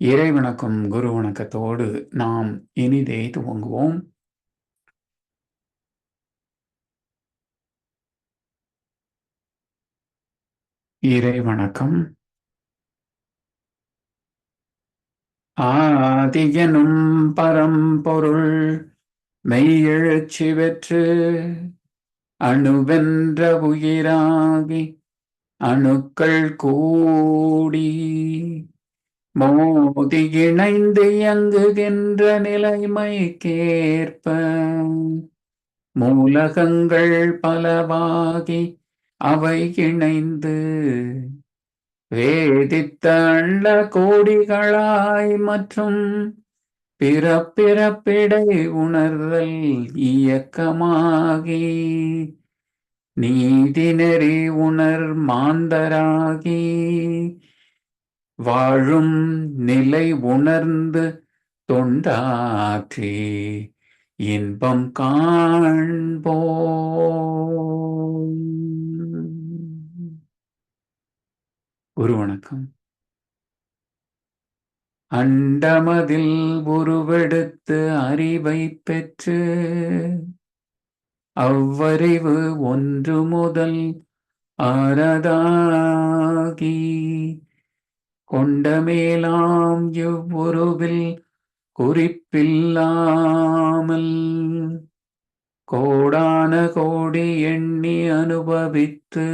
இறை வணக்கம் குரு வணக்கத்தோடு நாம் இனிதே துவங்குவோம். இறை வணக்கம் ஆதியனும் பரம்பொருள் மெய்யெழுச்சி பெற்று அணுவென்ற உயிராகி அணுக்கள் கூடி மோதி இணைந்து இயங்குகின்ற நிலைமைக்கேற்ப மூலகங்கள் பலவாகி அவை இணைந்து வேதித்த அள்ள கோடிகளாய் மற்றும் பிறப்பிறப்பிடை உணர்தல் இயக்கமாகி நீதி நெறி உணர் மாந்தராகி வாழும் நிலை உணர்ந்து தொண்டாற்றி இன்பம் காண்போ ஒரு வணக்கம். அண்டமதில் உருவெடுத்து அறிவை பெற்று அவ்வறிவு ஒன்று முதல் ஆரதாகி கொண்டமேலாம் இவ்வுருவில் குறிப்பில்லாமல் கோடான கோடி எண்ணி அனுபவித்து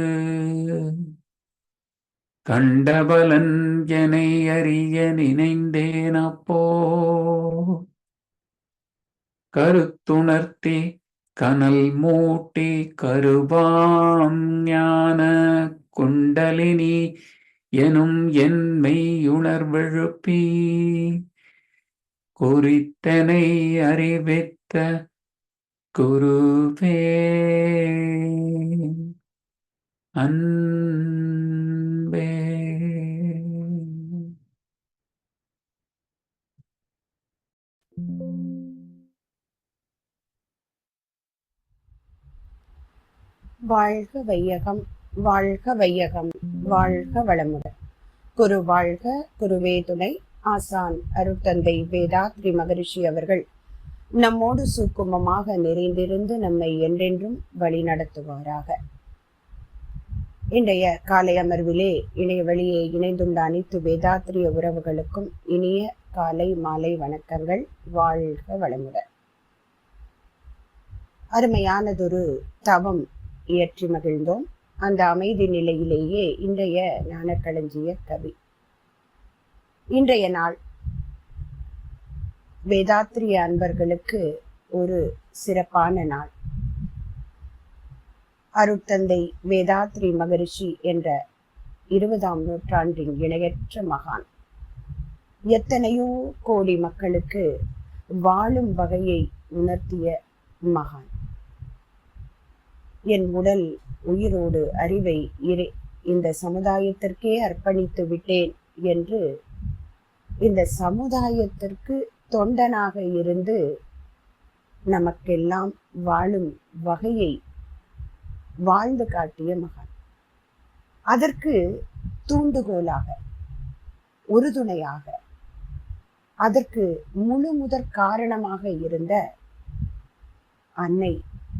கண்டபலன் எனை அறிய நினைந்தேன் அப்போ. கருத்துணர்த்தி கனல் மூட்டி கருவாம் ஞான குண்டலினி எனும் என் மெய்யுணர்வெழுப்பி குறித்தனை அறிவித்த குருவே. அன்பே. வாழ்க வையகம். வாழ்க வையகம் வாழ்க வளமுடன். குரு வாழ்க குருவே துணை ஆசான் அருட்தந்தை வேதாத்ரி மகரிஷி அவர்கள். நம்மோடு சுக்குமமாக நிறைந்திருந்து நம்மை என்றென்றும் வழி நடத்துவாராக. இன்றைய காலை அமர்விலே இணைய வழியே இணைந்துள்ள அனைத்து வேதாத்திரிய உறவுகளுக்கும் இனிய காலை மாலை வணக்கங்கள். வாழ்க வளமுடன். அருமையானதொரு தவம் இயற்றி மகிழ்ந்தோம். அந்த அமைதி நிலையிலேயே இன்றைய ஞானக்களஞ்சிய கவி. இன்றைய நாள் வேதாத்திரிய அன்பர்களுக்கு ஒரு சிறப்பான நாள். அருட்தந்தை வேதாத்ரி மகரிஷி என்ற இருபதாம் நூற்றாண்டின் இணையற்ற மகான். எத்தனையோ கோடி மக்களுக்கு வாழும் வகையை உணர்த்திய மகான். என் உடல் உயிரோடு அறிவை இரு இந்த சமுதாயத்திற்கே அர்ப்பணித்து விட்டேன் என்று இந்த சமுதாயத்திற்கு தொண்டனாக இருந்து நமக்கெல்லாம் வாழும் வகையை வாழ்ந்து காட்டிய மகான். அதற்கு தூண்டுகோலாக உறுதுணையாக அதற்கு முழு முதற் காரணமாக இருந்த அன்னை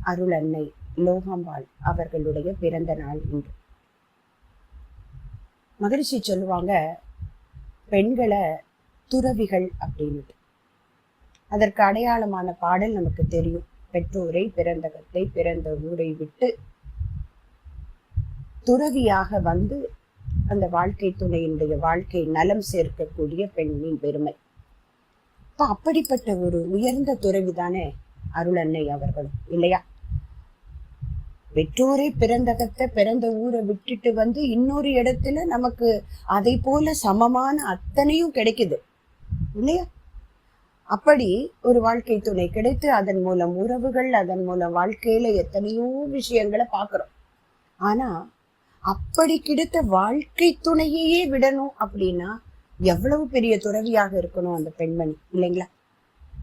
அருள் அன்னை லோகம்பாள் அவர்களுடைய பிறந்த நாள் இன்று. மகிழ்ச்சி சொல்லுவாங்க பெண்களை துறவிகள் அப்படின்னுட்டு. அதற்கு அடையாளமான பாடல் நமக்கு தெரியும். பெற்றோரை பிறந்தகத்தை பிறந்த ஊரை விட்டு துறவியாக வந்து அந்த வாழ்க்கை துணையினுடைய வாழ்க்கை நலம் சேர்க்கக்கூடிய பெண்ணின் பெருமை. இப்ப அப்படிப்பட்ட ஒரு உயர்ந்த துறவி தானே அருளன்னை அவர்களும் இல்லையா? பெற்றோரை பிறந்தகத்தை பிறந்த ஊரை விட்டுட்டு வந்து இன்னொரு இடத்துல நமக்கு அதை போல சமமான அத்தனையும் கிடைக்குது. இல்லையா? அப்படி ஒரு வாழ்க்கை துணை கிடைத்து அதன் மூலம் உறவுகள் அதன் மூலம் வாழ்க்கையில எத்தனையோ விஷயங்களை பார்க்கிறோம். ஆனா அப்படி கிடைத்த வாழ்க்கை துணையையே விடணும் அப்படின்னா எவ்வளவு பெரிய துறவியாக இருக்கணும் அந்த பெண்மணி இல்லைங்களா?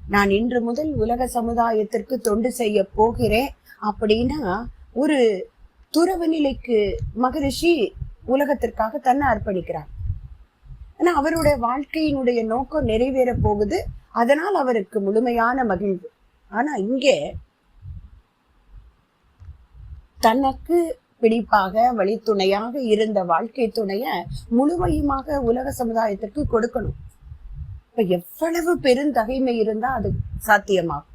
நான் இன்று முதல் உலக சமுதாயத்திற்கு தொண்டு செய்ய போகிறேன் அப்படின்னா ஒரு துறவு நிலைக்கு மகரிஷி உலகத்திற்காக தன்னை அர்ப்பணிக்கிறார். ஆனா அவருடைய வாழ்க்கையினுடைய நோக்கம் நிறைவேற போகுது. அதனால் அவருக்கு முழுமையான மகிழ்வு. ஆனா இங்கே தனக்கு பிடிப்பாக வழித்துணையாக இருந்த வாழ்க்கை துணைய முழுமையுமாக உலக சமுதாயத்திற்கு கொடுக்கணும். இப்ப எவ்வளவு பெருந்தகைமை இருந்தா அது சாத்தியமாகும்.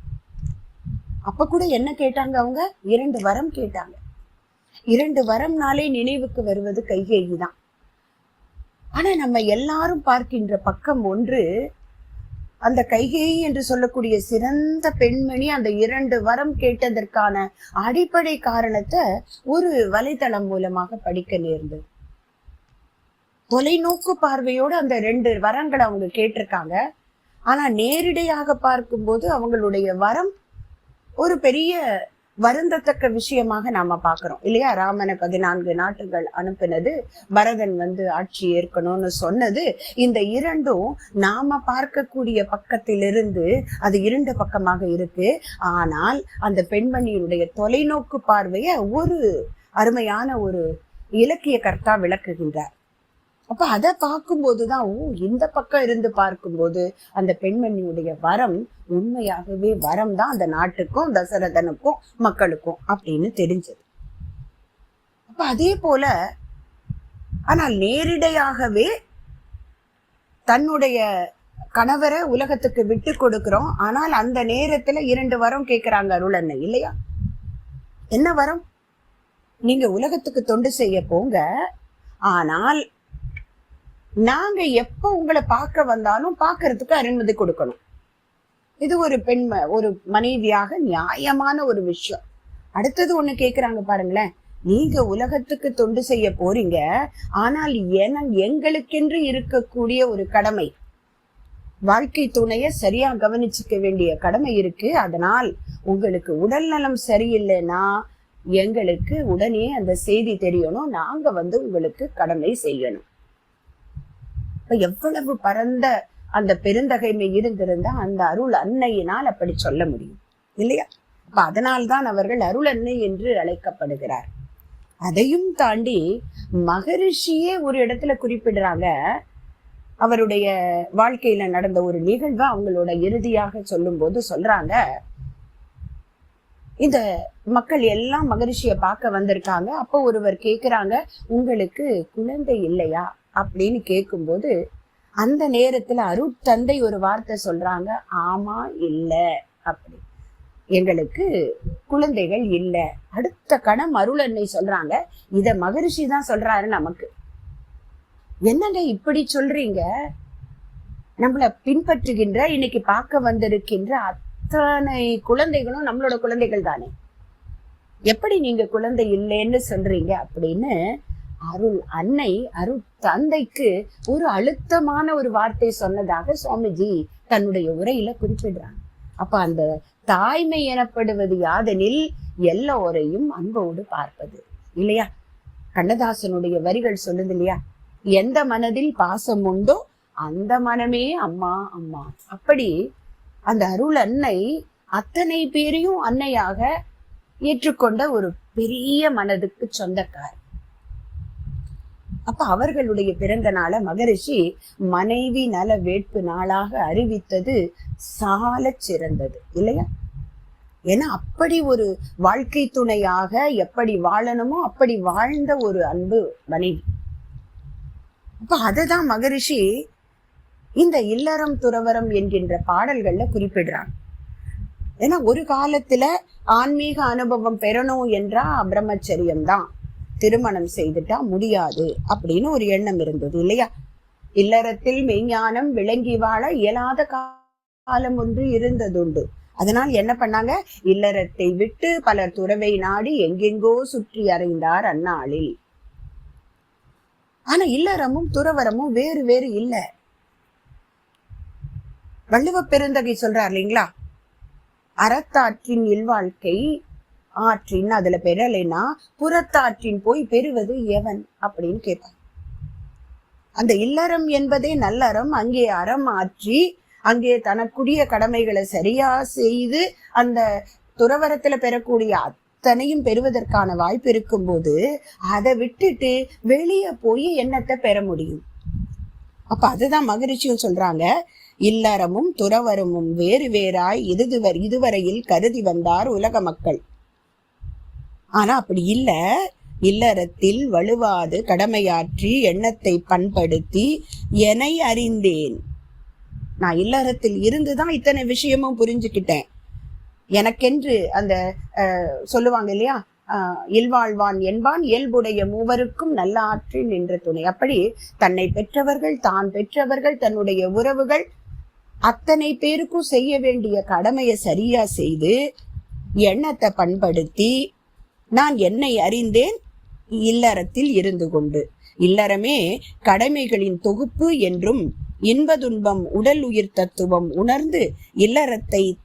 அப்ப கூட என்ன கேட்டாங்க அவங்க? இரண்டு வரம் கேட்டாங்க. இரண்டு வரம்னாலே நினைவுக்கு வருவது கைகேயி தான் ஆனா நம்ம எல்லாரும் பார்க்கின்ற பக்கம் ஒன்று அந்த கைகேயி என்று சொல்லக்கூடிய சிறந்த பெண்மணி அந்த இரண்டு வரம் கேட்டதற்கான அடிப்படை காரணத்தை ஒரு வலைதளம் மூலமாக படிக்க நேர்ந்தது. தொலைநோக்கு பார்வையோடு அந்த ரெண்டு வரங்களை அவங்க கேட்டிருக்காங்க. ஆனா நேரிடையாக பார்க்கும்போது அவங்களுடைய வரம் ஒரு பெரிய வருந்தத்தக்க விஷயமாக நாம பாக்குறோம் இல்லையா? ராமனை பதினான்கு நாட்டுகள் அனுப்பினது. பரதன் வந்து ஆட்சி ஏற்கணும்னு சொன்னது. இந்த இரண்டும் நாம பார்க்கக்கூடிய பக்கத்திலிருந்து அது இரண்டு பக்கமாக இருக்கு. ஆனால் அந்த பெண்மணியினுடைய தொலைநோக்கு பார்வைய ஒரு அருமையான ஒரு இலக்கிய கர்த்தா விளக்குகின்றார். அப்ப அதை பார்க்கும்போதுதான் ஓ இந்த பக்கம் இருந்து பார்க்கும்போது அந்த பெண்மணியுடைய வரம் உண்மையாகவே வரம் தான் அந்த நாட்டுக்கும் தசரதனுக்கும் மக்களுக்கும் அப்படின்னு தெரிஞ்சது. அப்ப அதே போல ஆனால் நேரிடையாகவே தன்னுடைய கணவரை உலகத்துக்கு விட்டு கொடுக்கிறோம். ஆனால் அந்த நேரத்துல இரண்டு வரம் கேட்கிறாங்க அண்ணன் இல்லையா? என்ன வரம்? நீங்க உலகத்துக்கு தொண்டு செய்ய போங்க. ஆனால் நாங்க எப்ப உங்களை பார்க்க வந்தாலும் பார்க்கறதுக்கு அனுமதி கொடுக்கணும். இது ஒரு பெண் ஒரு மனைவியாக நியாயமான ஒரு விஷயம். அடுத்தது ஒண்ணு கேக்குறாங்க பாருங்களேன். நீங்க உலகத்துக்கு தொண்டு செய்ய போறீங்க. ஆனால் என எங்களுக்கென்று இருக்கக்கூடிய ஒரு கடமை. வாழ்க்கை துணைய சரியா கவனிச்சுக்க வேண்டிய கடமை இருக்கு. அதனால் உங்களுக்கு உடல் நலம் சரியில்லைன்னா எங்களுக்கு உடனே அந்த செய்தி தெரியணும். நாங்க வந்து உங்களுக்கு கடமை செய்யணும். இப்ப எவ்வளவு பரந்த அந்த பெருந்தகைமை இருந்திருந்தா அந்த அருள் அன்னையினால் அப்படி சொல்ல முடியும். இல்லையா? அப்ப அதனால்தான் அவர்கள் அருள் அன்னை என்று அழைக்கப்படுகிறார். அதையும் தாண்டி மகரிஷியே ஒரு இடத்துல குறிப்பிடுறாங்க. அவருடைய வாழ்க்கையில நடந்த ஒரு நிகழ்வை அவங்களோட இறுதியாக சொல்லும் போது சொல்றாங்க. இந்த மக்கள் எல்லாம் மகரிஷிய பார்க்க வந்திருக்காங்க. அப்போ ஒருவர் கேக்குறாங்க உங்களுக்கு குழந்தை இல்லையா? அப்படின்னு கேட்கும்போது அந்த நேரத்துல அருட்தந்தை ஒரு வார்த்தை சொல்றாங்க ஆமா இல்ல அப்படி. எங்களுக்கு குழந்தைகள் இல்ல. அடுத்த கணம் அருள் அன்னை சொல்றாங்க. இத மகரிஷி தான் சொல்றாரு நமக்கு. என்னங்க இப்படி சொல்றீங்க? நம்மள பின்பற்றுகின்ற இன்னைக்கு பார்க்க வந்திருக்கின்ற அத்தனை குழந்தைகளும் நம்மளோட குழந்தைகள் தானே. எப்படி நீங்க குழந்தை இல்லைன்னு சொல்றீங்க அப்படின்னு அருள் அன்னை அருள் தந்தைக்கு ஒரு அழுத்தமான ஒரு வார்த்தை சொன்னதாக சுவாமிஜி தன்னுடைய உரையில குறிப்பிடுறாங்க. அப்ப அந்த தாய்மை எனப்படுவது யாதெனில் எல்லோரையும் அன்போடு பார்ப்பது. இல்லையா? கண்ணதாசனுடைய வரிகள் சொல்லுது இல்லையா? எந்த மனதில் பாசம் உண்டோ அந்த மனமே அம்மா அம்மா. அப்படி அந்த அருள் அன்னை அத்தனை பேரையும் அன்னையாக ஏற்றுக்கொண்ட ஒரு பெரிய மனதுக்கு சொந்தக்கார் அப்ப அவர்களுடைய பிறந்த நாள மகரிஷி மனைவி நல வேட்பு நாளாக அறிவித்தது சால சிறந்தது இல்லையா? ஏன்னா அப்படி ஒரு வாழ்க்கை துணையாக எப்படி வாழணுமோ அப்படி வாழ்ந்த ஒரு அன்பு மனைவி. அப்ப அததான் மகரிஷி இந்த இல்லறம் துறவரம் என்கின்ற பாடல்கள்ல குறிப்பிடுறாங்க. ஏன்னா ஒரு காலத்துல ஆன்மீக அனுபவம் பெறணும் என்றா பிரம்மச்சரியம் தான். திருமணம் செய்துட்டா முடியாது அப்படின்னு ஒரு எண்ணம் இருந்தது இல்லையா? இல்லறத்தில் மெய்ஞானம் விளங்கி வாழ இயலாத காலம் ஒன்று இருந்ததுண்டு. அதனால் என்ன பண்ணாங்க? இல்லறத்தை விட்டு பலர் துறவை நாடி எங்கெங்கோ சுற்றி அறைந்தார் அந்நாளில். ஆனா இல்லறமும் துறவரமும் வேறு வேறு இல்ல. வள்ளுவ பெருந்தகை சொல்றார் இல்லைங்களா? அறத்தாற்றின் இல்வாழ்க்கை ஆற்றின் அதுல பெறலைன்னா புறத்தாற்றின் போய் பெறுவது எவன் அப்படின்னு கேட்பான். அந்த இல்லறம் என்பதே நல்லறம். அங்கே அறம் ஆற்றி அங்கே தனக்குரிய கடமைகளை சரியா செய்து அந்த துறவரத்துல பெறக்கூடிய அத்தனையும் பெறுவதற்கான வாய்ப்பு இருக்கும்போது அதை விட்டுட்டு வெளியே போய் எண்ணத்தை பெற முடியும்? அப்ப அதுதான் மகிழ்ச்சியும் சொல்றாங்க. இல்லறமும் துறவரமும் வேறு வேறாய் இதுவர் இதுவரையில் கருதி வந்தார் உலக மக்கள். ஆனா அப்படி இல்ல. இல்லறத்தில் வலுவாது கடமையாற்றி எண்ணத்தை பண்படுத்தி என்னை அறிந்தேன். நான் இல்லறத்தில் இருந்துதான் இத்தனை விஷயமும் புரிஞ்சுக்கிட்டேன். எனக்கென்று அந்த அஹ், சொல்லுவாங்க இல்லையா? இல்வாழ்வான் என்பான் இயல்புடைய மூவருக்கும் நல்ல ஆற்றில் நின்ற துணை. அப்படி தன்னை பெற்றவர்கள் தான் பெற்றவர்கள் தன்னுடைய உறவுகள் அத்தனை பேருக்கும் செய்ய வேண்டிய கடமையை சரியா செய்து எண்ணத்தை பண்படுத்தி நான் என்னை அறிந்தேன் இல்லறத்தில் இருந்து கொண்டு. இல்லறமே கடமைகளின் தொகுப்பு என்றும் இன்பதுன்பம் உடல் உயிர் தத்துவம் உணர்ந்து இல்லறத்தை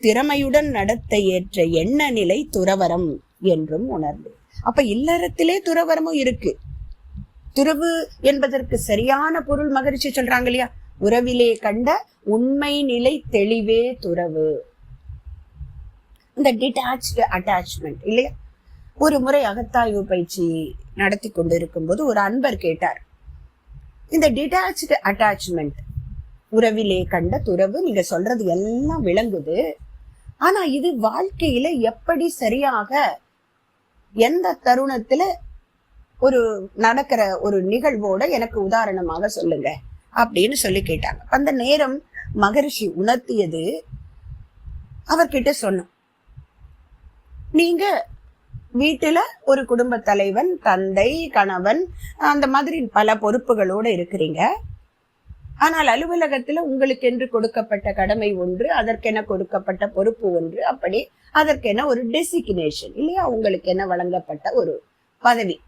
திறமையுடன் நடத்த ஏற்ற எண்ண நிலை துறவரம் என்றும் உணர்ந்து அப்ப இல்லறத்திலே துறவரமும் இருக்கு. துறவு என்பதற்கு சரியான பொருள் மகிழ்ச்சி சொல்றாங்க இல்லையா? உறவிலே கண்ட உண்மை நிலை தெளிவே துறவு. இந்த டிட்டாச்டு அட்டாச்மெண்ட் இல்லையா? ஒரு முறை அகத்தாய்வு பயிற்சி நடத்தி கொண்டிருக்கும் போது ஒரு அன்பர் கேட்டார். இந்த டிட்டாச்சு அட்டாச்மெண்ட் உறவிலே கண்ட துறவு நீங்க சொல்றது எல்லாம் விளங்குது. ஆனா இது வாழ்க்கையில எப்படி சரியாக எந்த தருணத்துல ஒரு நடக்கிற ஒரு நிகழ்வோட எனக்கு உதாரணமாக சொல்லுங்க அப்படின்னு சொல்லி கேட்டாங்க. அந்த நேரம் மகரிஷி உணர்த்தியது அவர்கிட்ட சொன்னோம். நீங்க வீட்டுல ஒரு குடும்ப தலைவன் தந்தை கணவன் அந்த மாதிரி பல பொறுப்புகளோட இருக்கிறீங்க. ஆனால் அலுவலகத்துல உங்களுக்கு கொடுக்கப்பட்ட கடமை ஒன்று அதற்கென கொடுக்கப்பட்ட பொறுப்பு ஒன்று அப்படி அதற்கென ஒரு டெசிக்னேஷன் இல்லையா? உங்களுக்கு என்ன வழங்கப்பட்ட ஒரு பதவி.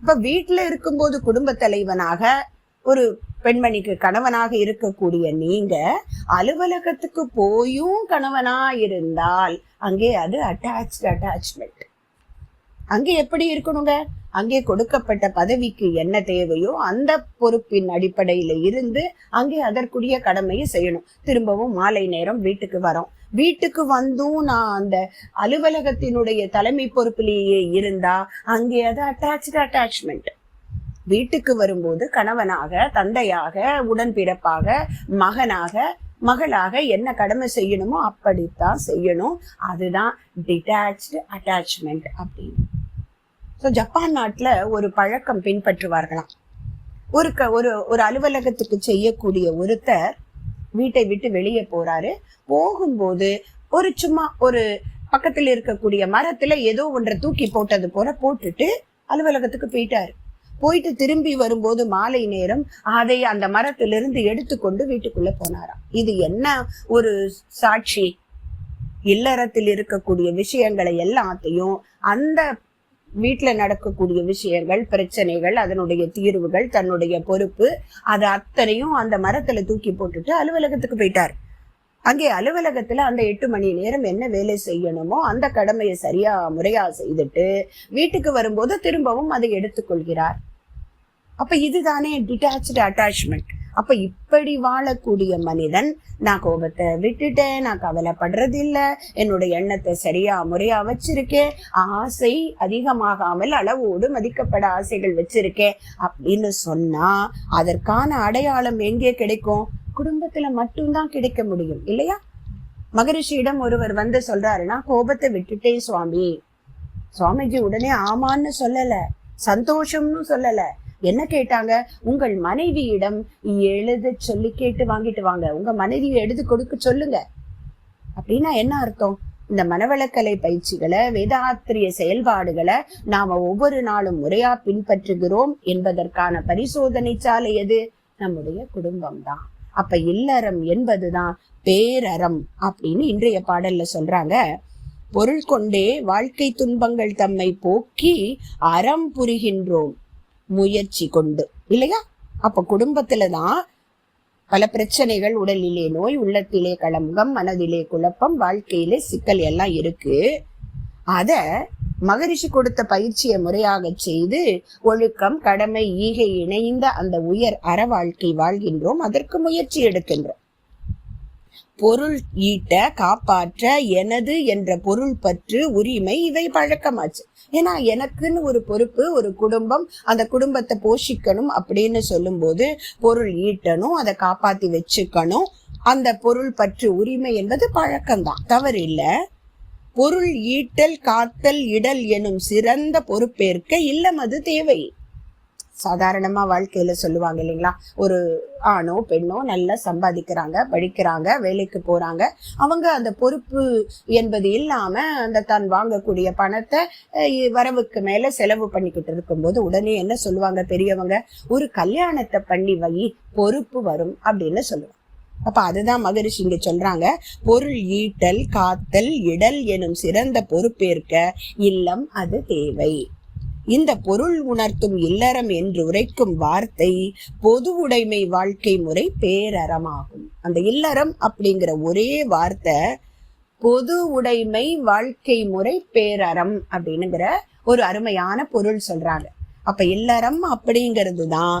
இப்ப வீட்டுல இருக்கும்போது குடும்ப தலைவனாக ஒரு பெண்மணிக்கு கணவனாக இருக்கக்கூடிய நீங்க அலுவலகத்துக்கு போயும் கணவனா இருந்தால் அங்கே அது அட்டாச் அட்டாச்மெண்ட் அங்கே எப்படி இருக்கணுங்க? அங்கே கொடுக்கப்பட்ட பதவிக்கு என்ன தேவையோ அந்த பொறுப்பின் அடிப்படையில இருந்து அங்கே அதற்குரிய கடமையை செய்யணும். திரும்பவும் மாலை நேரம் வீட்டுக்கு வரோம். வீட்டுக்கு வந்தும் நான் அந்த அலுவலகத்தினுடைய தலைமை பொறுப்பிலேயே இருந்தா அங்கே அது அட்டாச்சு அட்டாச்மெண்ட் வீட்டுக்கு வரும்போது கணவனாக தந்தையாக உடன்பிறப்பாக மகனாக மகளாக என்ன கடமை செய்யணுமோ அப்படித்தான் செய்யணும். அதுதான் டிட்டாச்சு அட்டாச்மெண்ட் அப்படின்னு. ஸோ ஜப்பான் நாட்டில் ஒரு பழக்கம் பின்பற்றுவார்களாம். ஒரு க ஒரு ஒரு அலுவலகத்துக்கு செய்யக்கூடிய ஒருத்தர் வீட்டை விட்டு வெளியே போறாரு. போகும்போது ஒரு சும்மா ஒரு பக்கத்தில் இருக்கக்கூடிய மரத்துல ஏதோ ஒன்றை தூக்கி போட்டது போல போட்டுட்டு அலுவலகத்துக்கு போயிட்டாரு. போயிட்டு திரும்பி வரும்போது மாலை நேரம் அதை அந்த மரத்திலிருந்து எடுத்துக்கொண்டு வீட்டுக்குள்ள போனாராம். இது என்ன ஒரு சாட்சி? இல்லறத்தில் இருக்கக்கூடிய விஷயங்களை எல்லாத்தையும் அந்த வீட்டுல நடக்கக்கூடிய விஷயங்கள் பிரச்சனைகள் அதனுடைய தீர்வுகள் தன்னுடைய பொறுப்பு அது அத்தனையும் அந்த மரத்துல தூக்கி போட்டுட்டு அலுவலகத்துக்கு போயிட்டார். அங்கே அலுவலகத்துல அந்த எட்டு மணி நேரம் என்ன வேலை செய்யணுமோ அந்த கடமையை சரியா முறையா செய்துட்டு வீட்டுக்கு வரும்போது திரும்பவும் அதை எடுத்துக்கொள்கிறார். அப்ப இதுதானே டிட்டாச்சு அட்டாச்மெண்ட் அப்ப இப்படி வாழக்கூடிய மனிதன் நான் கோபத்தை விட்டுட்டேன் நான் கவலைப்படுறது இல்ல என்னுடைய எண்ணத்தை சரியா முறையா வச்சிருக்கேன் ஆசை அதிகமாகாமல் அளவோடு மதிக்கப்பட ஆசைகள் வச்சிருக்கேன் அப்படின்னு சொன்னா அதற்கான அடையாளம் எங்கே கிடைக்கும்? குடும்பத்துல மட்டும்தான் கிடைக்க முடியும் இல்லையா? மகரிஷியிடம் ஒருவர் வந்து சொல்றாருன்னா கோபத்தை விட்டுட்டேன் சுவாமி. சுவாமிஜி உடனே ஆமான்னு சொல்லல சந்தோஷம்னு சொல்லல என்ன கேட்டாங்க? உங்கள் மனைவியிடம் எழுத சொல்லி கேட்டு வாங்கிட்டு வாங்க. உங்க மனைவியை எழுது கொடுக்க சொல்லுங்க. அப்படின்னா என்ன அர்த்தம்? இந்த மனவளக்கலை பயிற்சிகளை வேதாத்திரிய செயல்பாடுகளை நாம ஒவ்வொரு நாளும் முறையா பின்பற்றுகிறோம் என்பதற்கான பரிசோதனை சாலை எது? நம்முடைய குடும்பம் தான் அப்ப இல்லறம் என்பதுதான் பேரறம் அப்படின்னு இன்றைய பாடல்ல சொல்றாங்க. பொருள் கொண்டே வாழ்க்கை துன்பங்கள் தம்மை போக்கி அறம் புரிகின்றோம். முயற்சி கொண்டு இல்லையா? அப்ப குடும்பத்துல தான் பல பிரச்சனைகள் உடலிலே நோய் உள்ளத்திலே களங்கம் மனதிலே குழப்பம் வாழ்க்கையிலே சிக்கல் எல்லாம் இருக்கு. அத மகரிஷி கொடுத்த பயிற்சியை முறையாக செய்து ஒழுக்கம் கடமை ஈகை இணைந்த அந்த உயர் அற வாழ்க்கை வாழ்கின்றோம். அதற்கு முயற்சி எடுக்கின்றோம். பொருள் ஈட்ட காப்பாற்ற எனது என்ற பொருள் பற்று உரிமை இவை பழக்கமாச்சு. ஏன்னா எனக்குன்னு ஒரு பொறுப்பு ஒரு குடும்பம் அந்த குடும்பத்தை போஷிக்கணும் அப்படின்னு சொல்லும்போது பொருள் ஈட்டணும் அதை காப்பாத்தி வச்சுக்கணும். அந்த பொருள் பற்று உரிமை என்பது பழக்கம்தான். தவறு இல்லை. பொருள் ஈட்டல் காத்தல் இடல் எனும் சிறந்த பொறுப்பேற்க இல்லம் அது தேவை. சாதாரணமா வாழ்க்கையில சொல்லுவாங்க இல்லைங்களா? ஒரு ஆணோ பெண்ணோ நல்லா சம்பாதிக்கிறாங்க படிக்கிறாங்க வேலைக்கு போறாங்க. அவங்க அந்த பொறுப்பு என்பது இல்லாம அந்த தான் வாங்கக்கூடிய பணத்தை வரவுக்கு மேல செலவு பண்ணிக்கிட்டு இருக்கும்போது உடனே என்ன சொல்லுவாங்க பெரியவங்க? ஒரு கல்யாணத்தை பண்ணி வை பொறுப்பு வரும் அப்படின்னு சொல்லுவாங்க. அப்ப அதுதான் மகரிஷி இங்க சொல்றாங்க. பொருள் ஈட்டல் காத்தல் இடல் எனும் சிறந்த பொறுப்பேற்க இல்லம் அது தேவை. இந்த பொருள் உணர்த்தும் இல்லறம் என்று உரைக்கும் வார்த்தை பொது உடைமை வாழ்க்கை முறை பேரறமாகும். அந்த இல்லறம் அப்படிங்கிற ஒரே வார்த்தை பொது உடைமை வாழ்க்கை முறை பேரறம் அப்படின்னுங்கிற ஒரு அருமையான பொருள் சொல்றாங்க. அப்ப இல்லறம் அப்படிங்கிறது தான்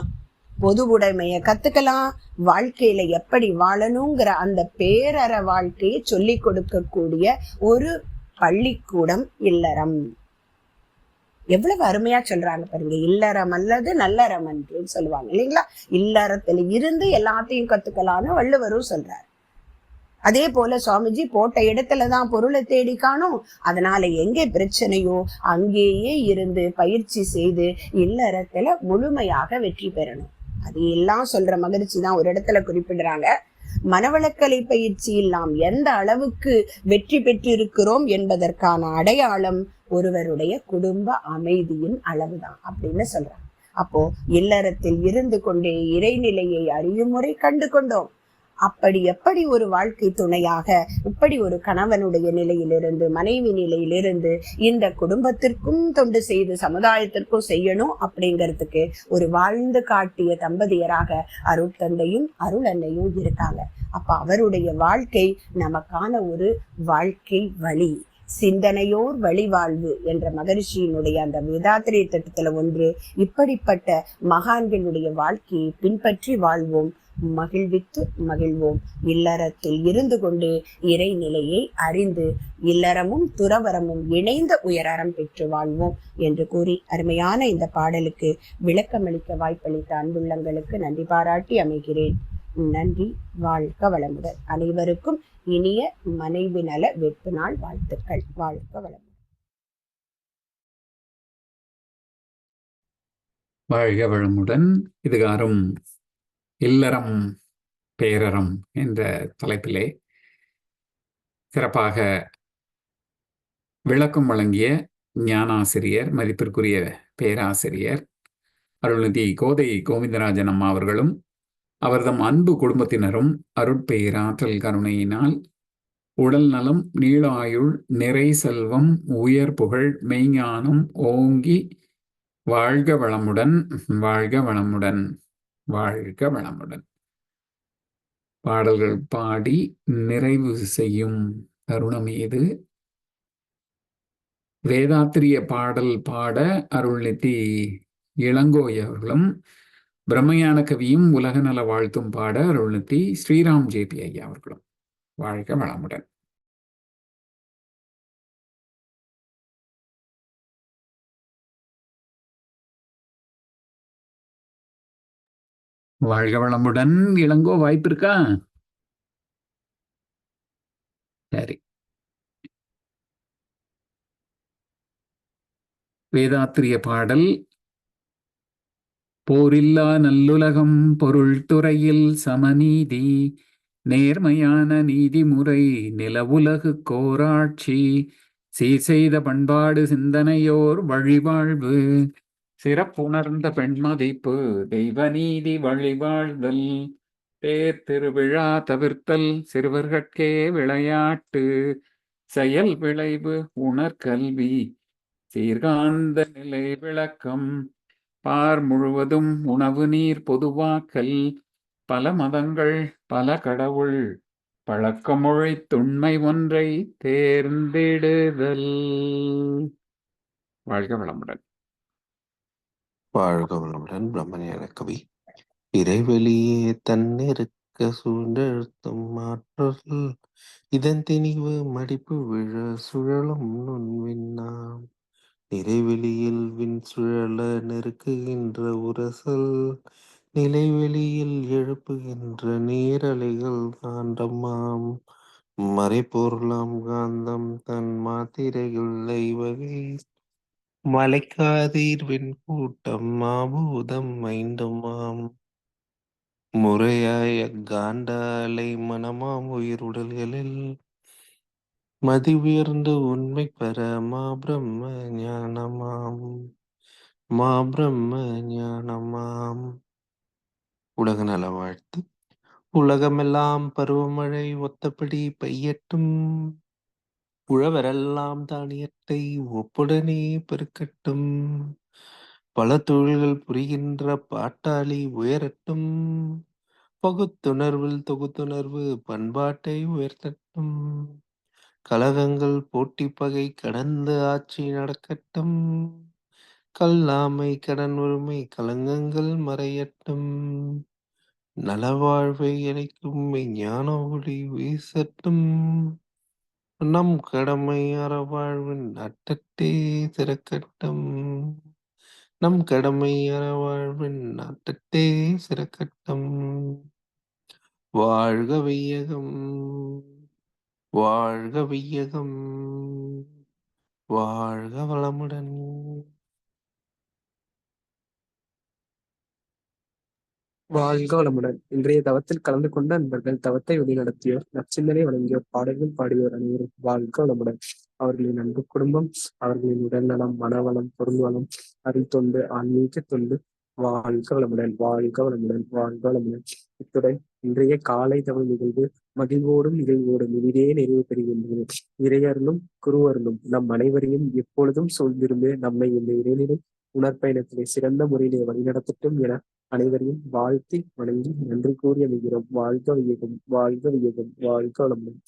பொது உடைமையை கத்துக்கலாம் வாழ்க்கையில எப்படி வாழணுங்கிற அந்த பேரற வாழ்க்கையை சொல்லி கொடுக்கக்கூடிய ஒரு பள்ளிக்கூடம் இல்லறம். எவ்வளவு அருமையா சொல்றாங்க பாருங்க. இல்லறம் அல்லது நல்லறம் என்று சொல்லுவாங்க. இல்லைங்களா? இல்லறத்துல இருந்து எல்லாத்தையும் கத்துக்கலாம்னு வள்ளுவரும் சொல்றாரு. அதே போல சுவாமிஜி போட்ட இடத்துல தான் பொருளை தேடி காணும். அதனால எங்கே பிரச்சனையோ அங்கேயே இருந்து பயிற்சி செய்து இல்லறத்துல முழுமையாக வெற்றி பெறணும். அது எல்லாம் சொல்ற மகிழ்ச்சி தான் ஒரு இடத்துல குறிப்பிடுறாங்க. மனவளக்கலை பயிற்சியில் நாம் எந்த அளவுக்கு வெற்றி பெற்றிருக்கிறோம் என்பதற்கான அடையாளம் ஒருவருடைய குடும்ப அமைதியின் அளவுதான் அப்படின்னு சொல்றாங்க. அப்போ இல்லறத்தில் இருந்து கொண்டே இறைநிலையை அறியும் முறை கண்டு கொண்டோம். அப்படி எப்படி ஒரு வாழ்க்கை துணையாக இப்படி ஒரு கணவனுடைய நிலையிலிருந்து மனைவி நிலையிலிருந்து இந்த குடும்பத்திற்கும் தொண்டு செய்து சமுதாயத்திற்கும் செய்யணும் அப்படிங்கிறதுக்கு ஒரு வாழ்ந்து காட்டிய தம்பதியராக அருட்தந்தையும் அருள் அன்னையும் இருக்காங்க. அப்ப அவருடைய வாழ்க்கை நமக்கான ஒரு வாழ்க்கை வழி. சிந்தனையோர் வழிவாழ்வு என்ற மகரிஷியினுடைய அந்த வேதாத்திரிய திட்டத்துல ஒன்று இப்படிப்பட்ட மகான்களுடைய வாழ்க்கையை பின்பற்றி வாழ்வோம். மகிழ்வித்து மகிழ்வோம். இல்லறத்தில் இருந்து கொண்டு இறைநிலையை அறிந்து இல்லறமும் துறவரமும் இணைந்த உயரறம் பெற்று வாழ்வோம் என்று கூறி அருமையான இந்த பாடலுக்கு விளக்கமளிக்க வாய்ப்பளித்த அன்புள்ளங்களுக்கு நன்றி பாராட்டி அமைகிறேன். நன்றி வாழ்க வளமுடன். அனைவருக்கும் இனிய மனைவி நல வெப்பு நாள் வாழ்த்துக்கள். வாழ்க வளமுடன். வாழ்க வளமுடன். இதுகாரும் இல்லறம் பேரறம் என்ற தலைப்பிலே சிறப்பாக விளக்கம் வழங்கிய ஞானாசிரியர் மதிப்பிற்குரிய பேராசிரியர் அருள்நிதி கோதை கோவிந்தராஜன் அம்மா அவர்களும் அவர்தம் அன்பு குடும்பத்தினரும் அருட்பெயராற்றல் கருணையினால் உடல் நலம் நீளாயுள் நிறை செல்வம் உயர் புகழ் மெய்ஞானம் ஓங்கி வாழ்க வளமுடன் வாழ்க வளமுடன் வாழ்க வளமுடன். பாடல்கள் பாடி நிறைவு செய்யும் தருணம் இது. வேதாத்திரிய பாடல் பாட அருள்நிதி இளங்கோய் அவர்களும் பிரம்மையான கவியும் உலக நல வாழ்த்தும் பாட அருள்நிதி ஸ்ரீராம் ஜேபி ஐயா அவர்களும். வாழ்க வளமுடன். வாழ்க வளமுடன். இளங்கோ வாய்ப்பு இருக்கா சரி. வேதாத்திரிய பாடல் போரில்லா நல்லுலகம் பொருள் துறையில் சமநீதி நேர்மையான நீதிமுறை நிலவுலகு கோராட்சி சீர் செய்த பண்பாடு சிந்தனையோர் வழிவாழ்வு சிறப்புணர்ந்த பெண்மதிப்பு தெய்வ நீதி வழிவாழ்தல் தேர் திருவிழா தவிர்த்தல் சிறுவர்கட்கே விளையாட்டு செயல் விளைவு உணர்கல்வி சீர்காந்த நிலை விளக்கம் பார் முழுவதும் உணவு நீர் பொதுவாக்கல் பல மதங்கள் பல கடவுள் பழக்கமொழி துண்மை ஒன்றை தேர்ந்தெடுதல். வாழ்க வளமுடன். வாழ்க வளமுடன் பிரம்மஞான கவி. இறைவெளியே தன்னிருக்க சூழ்ந்தெழுத்தும் மாற்றல். இதன் திணிவு மடிப்பு விழ சுழலும் நுண்வின்னாம் நிறைவெளியில் விண் சுழல நெருக்குகின்ற உரசல் நிலைவெளியில் எழுப்புகின்ற நீரலைகள் காண்டமாம் மறைப்பொருளாம் காந்தம் தன் மாத்திரைகள் வகை மலைக்காதீர்வின் கூட்டம் மாபூதம் ஐந்தமாம் முறையாய காண்ட அலை மனமாம் உயிருடல்களில் மதி உயர்ந்த உண்மை பெற மா பிரம்ம ஞானமாம். மா பிரம்ம ஞானமாம். உலக நல வாழ்த்து. உலகமெல்லாம் பருவமழை ஒத்தபடி பெய்யட்டும். உழவரெல்லாம் தானியத்தை ஒப்புடனே பெருக்கட்டும். பல தொழில்கள் புரிகின்ற பாட்டாளி உயரட்டும். பகுத்துணர்வில் தொகுத்துணர்வு பண்பாட்டை உயர்த்தட்டும். கலகங்கள் போட்டி பகை கடந்து ஆட்சி நடக்கட்டும். கல்லாமை கடன் உரிமை கலங்கங்கள் மறையட்டும். நலவாழ்வை இணைக்கும் ஞான ஒளி வீசட்டும். நம் கடமை அறவாழ்வின் நட்டட்டே சிறக்கட்டும் நம் கடமை அறவாழ்வின் நட்டட்டே சிறக்கட்டும் வாழ்க வையகம். வாழ்க வையகம் வாழ்க வளமுடன். வாழ்க வளமுடன். இன்றைய தவத்தில் கலந்து கொண்ட நண்பர்கள் தவத்தை வழிநடத்தியோர் நச்சிந்தனை வழங்கியோர் பாடல்கள் பாடியோர் அனைவரும் வாழ்க வளமுடன். அவர்களின் அன்பு குடும்பம் அவர்களின் உடல்நலம் மனவளம் பொருள்வளம் அறித்தொண்டு ஆன்மீக தொண்டு வாழ்க வளமுடன் வாழ்க வளமுடன் வாழ்க வளமுடன். இத்துடன் இன்றைய காலை தமிழ் நிகழ்வு மகிழ்வோடும் நிகழ்வோடும் இனிதே நிறைவு பெறுகின்றது. இறையருளும் குருவருளும் நம் அனைவரையும் எப்பொழுதும் சூழ்ந்திருந்து நம்மை இந்த இறைநிலை உணர்பயணத்திலே சிறந்த முறையிலே வழிநடத்தட்டும் என அனைவரையும் வாழ்த்தி வணங்கி நன்றி கூறி அமைகிறோம் வாழ்க வியகம் வாழ்க வியகம் வாழ்க வளமுடன்.